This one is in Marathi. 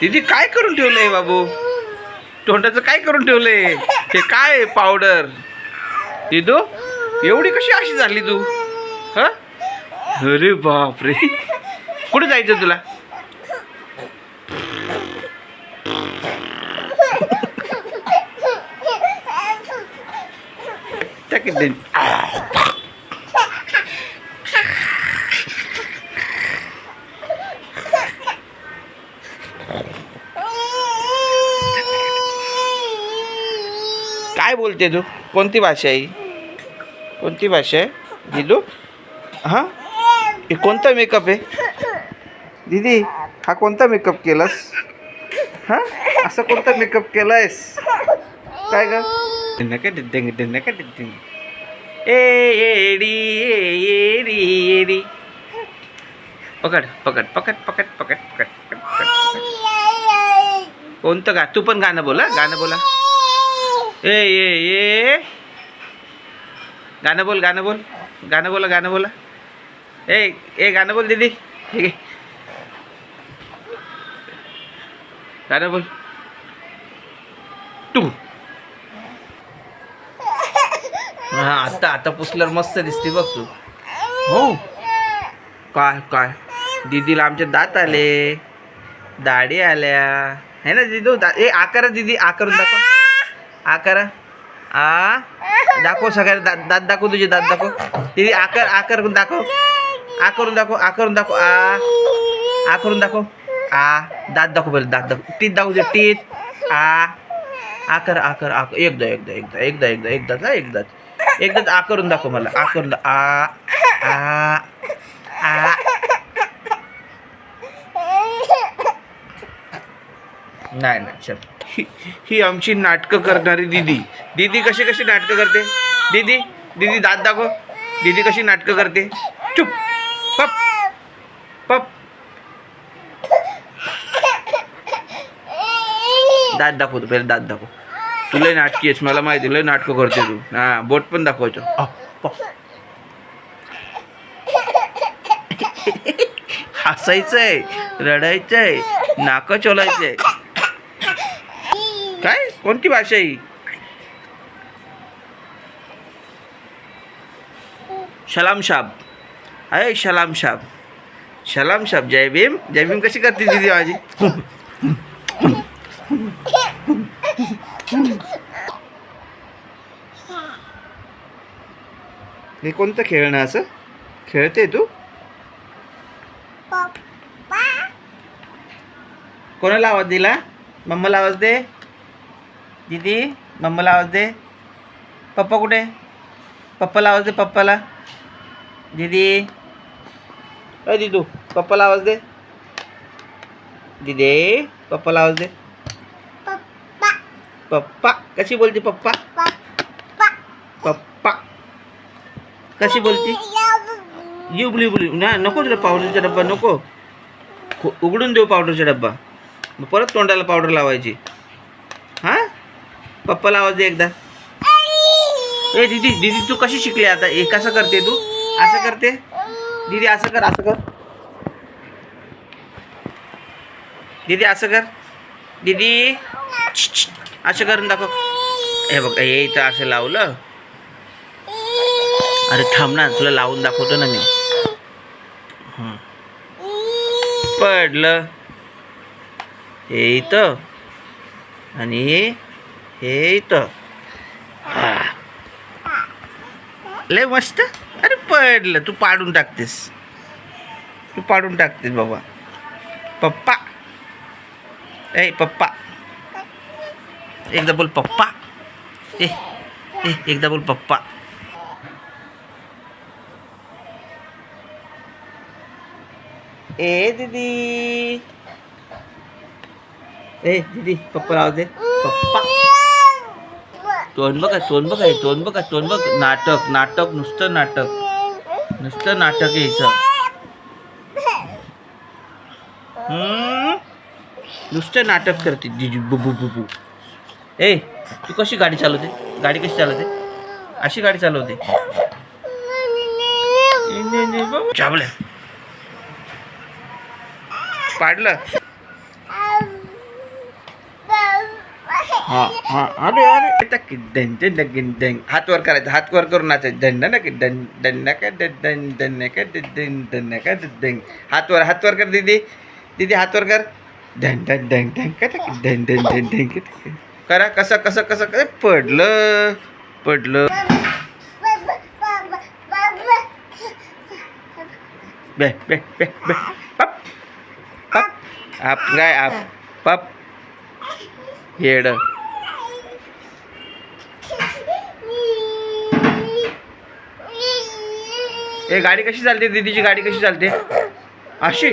दीदी काय करून ठेवलंय बाबू? तोंडाचं काय करून ठेवलंय? हे काय पावडर? दिदू एवढी कशी अशी झाली तू? ह? अरे बापरे. कुठे जायचं तुला? टाक काय बोलते तू? कोणती भाषा आहे कोणती भाषा आहे? दिदू हां? हे कोणता मेकअप आहे? दिदी हा कोणता मेकअप केलास? हां? असा कोणता मेकअप केला आहेस काय ग? नका डिंग नका डिंग एडी एडी एडी पकड पकड पकड पकड पकड पकड पकड कोणतं गा तू पण गाणं बोला गाणं बोला. ए ये ये गाणं बोल गाणं बोल. गाणं बोला गाणं बोला. ए ए गाणं बोल दीदी. ठीक आहे. गाणं बोल. टू. हा आता आता पुसल्यावर मस्त दिसते बघ तू. हो. काय काय? दीदीला आमचे दात आले. दाढी आल्या. है ना दिदू? दा ए आकार दीदी आकारून दाखव. आकारा. आ? दाखव सगळ्या. दात दात दाखव तुझे दात दाखव. दिदी आकार आकार करून दाखव. आ करून दाखव. आ करून दाखव. आ. आ करून दाखव. आ. दात दाखव बरं दात दाखव. टीत दाखव दे टीत. आ. आकर आकर आकर. एकदा एकदा एकदा एकदा एकदा एकदा हा एकदाच एकदाच आ करून दाखव मला. आ करून आ. आ. आ. नाही नाही चल. ही ही आमची नाटकं करणारी दीदी. दीदी कशी कशी नाटकं करते? दीदी दीदी दात दाखव. दीदी कशी नाटकं करते? चुप. पप. पप. दात दाखव तू पहिले दात दाखव. तुला नाटकी आहेस मला माहिती लय नाटकं करते तू. हां बोट पण दाखवायचं. अ, प. हसायचंय रडायचंय नाकं चोलायचंय. काय? कोणती भाषा आहे ही? शलाम शाब. आहे शलाम शाब. शलाम शाब. जय भीम. जय भीम कशी करते दीदी माझी? हे कोणतं खेळणं असं? खेळते तू? कोणाला आवाज दिला? मम्माला आवाज दे. दीदी मम्माला आवाज़ दे। पप्पा कुठे? पप्पाला आवाज़ दे पप्पाला दीदी। अय दीदू पप्पाला आवाज़ दे। दीदी पप्पाला आवाज़ दे। पप्पा कशी बोलते पप्पा पप्पा कशी बोलती? You bully bully. ना नको तुला पावडरचा डब्बा नको. उघडून देऊ पावडरचा डब्बा. मग परत तोंडाला पावडर लावायची. पप्पाला आवाज दे एकदा. ए दीदी दीदी तू कशी शिकली आता? हे कसं करते तू? असं करते? दीदी असं कर असं कर. दीदी असं कर. दीदी. असं करून दाखव. हे बघ हे इथं असं लावलं. अरे थांब ना तुला लावून दाखवतो ना मी. हं. पडलं. हे इथं. आणि हे इथं हा. लय मस्त अरे पडलं तू पाडून टाकतेस तू पाडून टाकतेस बाबा पप्पा ए पप्पा एकदा बोल पप्पा ए ए एकदा बोल पप्पा ए दीदी ए दीदी पप्पा राहू दे पप्पा तोंड बघा तोंड बघा हे तोंड बघा तोंड बघ. नाटक नाटक नुसतं नाटक. नुसतं नाटक यायचं? नुसतं नाटक करते. जिजू बुबू बुबू ए तू कशी गाडी चालवते? गाडी कशी चालवते? अशी गाडी चालवते? पाडलं. हा हा अरे अरे टक डन डन डन डन हात वर करायचं हात वर करून नाचायचं दंड ना की डन डन का डन डन काय का डन काय का डन हात वर हात वर कर दीदी दीदी हात वर कर डन डन डन काय का टक डन डन डन डन का करा कसं कसं कसं कसं पडलं पडलं बे बे बे बे पप पप आप काय आप पप हेड ए गाडी कशी चालते? दीदीची गाडी कशी चालते? अशी